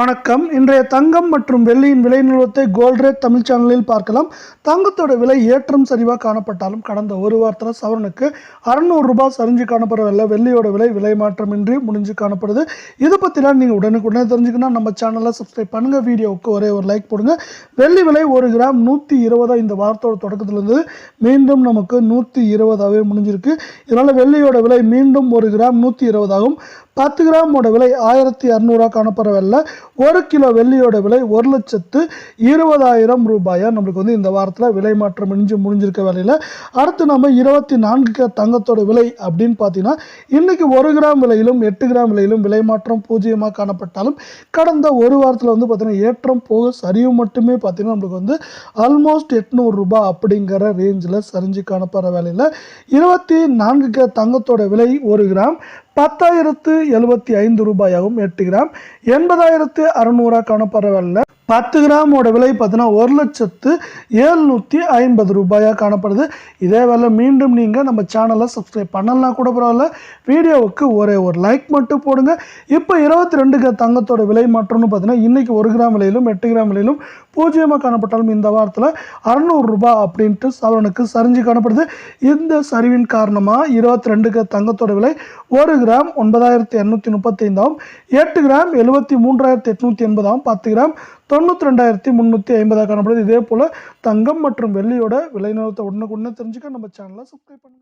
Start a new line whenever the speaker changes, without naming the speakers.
வணக்கம். இன்றைய தங்கம் மற்றும் வெள்ளியின் விலை நிலவரத்தை கோல்ட் தமிழ் சேனலில் பார்க்கலாம். தங்கத்தோட விலை ஏற்றம் சரிவாக காணப்பட்டாலும் கடந்த ஒரு வாரத்தில் சவரனுக்கு அறநூறு ரூபாய் சரிஞ்சு காணப்படவில்லை வெள்ளியோட விலை விலை மாற்றமின்றி முடிஞ்சு காணப்படுது. இதை பற்றிலாம் நீங்கள் உடனுக்குடனே தெரிஞ்சுக்கணும் நம்ம சேனலை சப்ஸ்கிரைப் பண்ணுங்கள் வீடியோவுக்கு ஒரே ஒரு லைக் போடுங்க. வெள்ளி விலை ஒரு கிராம் நூற்றி இருபதா இந்த வாரத்தோட தொடக்கத்திலிருந்து மீண்டும் நமக்கு நூற்றி இருபதாகவே முடிஞ்சிருக்கு. இதனால் வெள்ளியோட விலை மீண்டும் ஒரு கிராம் நூற்றி இருபதாகும். பத்து கிராமோட விலை ஆயிரத்தி இரநூறுவா காணப்படவில்லை. ஒரு கிலோ வெள்ளியோட விலை ஒரு லட்சத்து இருபதாயிரம் ரூபாயா? நம்மளுக்கு வந்து இந்த வாரத்தில் விலை மாற்றம் இணைஞ்சு முடிஞ்சிருக்க வேலையில். அடுத்து நம்ம இருபத்தி நான்கு தங்கத்தோட விலை அப்படின்னு பார்த்தீங்கன்னா இன்றைக்கி ஒரு கிராம் விலையிலும் எட்டு கிராம் விலையிலும் விலை மாற்றம் பூஜ்ஜியமாக காணப்பட்டாலும் கடந்த ஒரு வாரத்தில் வந்து பார்த்தீங்கன்னா ஏற்றம் போக சரிவு மட்டுமே பார்த்தீங்கன்னா நம்மளுக்கு வந்து ஆல்மோஸ்ட் எட்நூறுரூபா அப்படிங்கிற ரேஞ்சில் சரிஞ்சு காணப்படுற வேலையில். இருபத்தி நான்கு கே தங்கத்தோட விலை ஒரு கிராம் பத்தாயிரத்து எழுபத்தி ஐந்து ரூபாயாகவும் எட்டு கிராம் எண்பதாயிரத்து அறநூறா காணப்படுற பத்து கிராமோட விலை பார்த்தீங்கன்னா ஒரு லட்சத்து ஏழ்நூற்றி ஐம்பது ரூபாயாக காணப்படுது. இதே வேலை மீண்டும் நீங்கள் நம்ம சேனலை சப்ஸ்கிரைப் பண்ணலாம் கூட பரவாயில்ல. வீடியோவுக்கு ஒரே ஒரு லைக் மட்டும் போடுங்க. இப்போ இருபத்தி ரெண்டு தங்கத்தோட விலை மாற்றம்னு பார்த்தீங்கன்னா இன்றைக்கி ஒரு கிராம் விலையிலும் எட்டு கிராம் விலையிலும் பூஜ்ஜியமாக காணப்பட்டாலும் இந்த வாரத்தில் அறநூறுரூபா அப்படின்ட்டு சவரனுக்கு சரிஞ்சு காணப்படுது. இந்த சரிவின் காரணமாக இருபத்தி ரெண்டுக்கு தங்கத்தோட விலை ஒரு கிராம் ஒன்பதாயிரத்தி இரநூத்தி ஐந்தாம் எட்டு கிராம் எழுபத்தி மூன்றாயிரத்தி எட்நூற்றி எண்பதாம் பத்து கிராம் தொண்ணூற்றி ரெண்டாயிரத்தி முந்நூற்றி ஐம்பதாக காணப்படுது. இதே போல் தங்கம் மற்றும் வெள்ளியோட விலை நிலவரத்தை உடனுக்குடனே தெரிஞ்சுக்க நம்ம சேனலை சப்ஸ்கிரைப் பண்ணுங்கள்